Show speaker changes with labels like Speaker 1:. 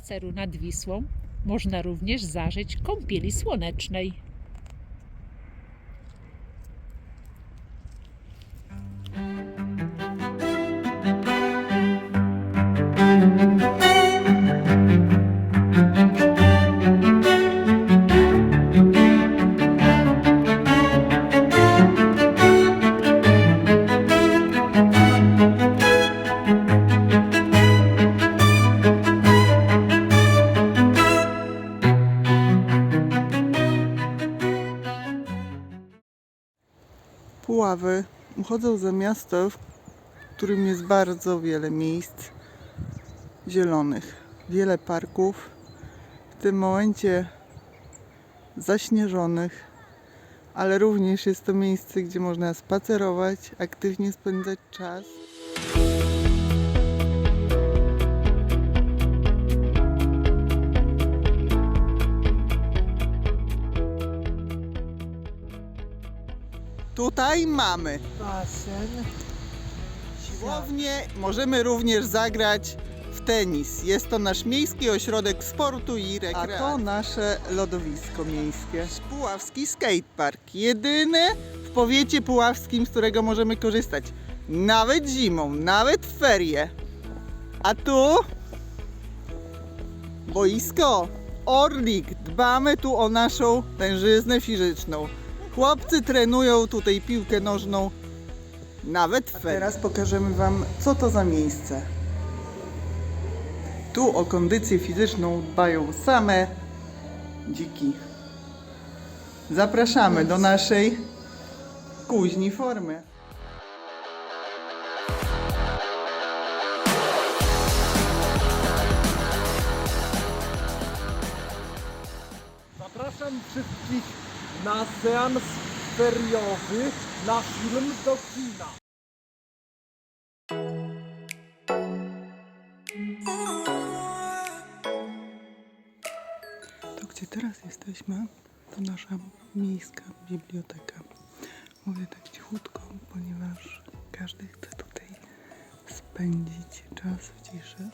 Speaker 1: spaceru nad Wisłą można również zażyć kąpieli słonecznej.
Speaker 2: Puławy uchodzą za miasto, w którym jest bardzo wiele miejsc zielonych, wiele parków, w tym momencie zaśnieżonych, ale również jest to miejsce, gdzie można spacerować, aktywnie spędzać czas. Tutaj mamy
Speaker 3: Basen.
Speaker 2: Siłownie możemy również zagrać w tenis. Jest to nasz miejski ośrodek sportu i rekreacji. A to nasze lodowisko miejskie. Puławski skatepark. Jedyny w powiecie puławskim, z którego możemy korzystać. Nawet zimą, nawet w ferie. A tu boisko Orlik. Dbamy tu o naszą tężyznę fizyczną. Chłopcy trenują tutaj piłkę nożną nawet w Teraz pokażemy Wam, co to za miejsce. Tu o kondycję fizyczną dbają same dziki. Zapraszamy do naszej kuźni formy.
Speaker 3: Zapraszam wszystkich na seans feriowy na film do kina.
Speaker 2: To, gdzie teraz jesteśmy, to nasza miejska biblioteka. Mówię tak cichutko, ponieważ każdy chce tutaj spędzić czas w ciszy.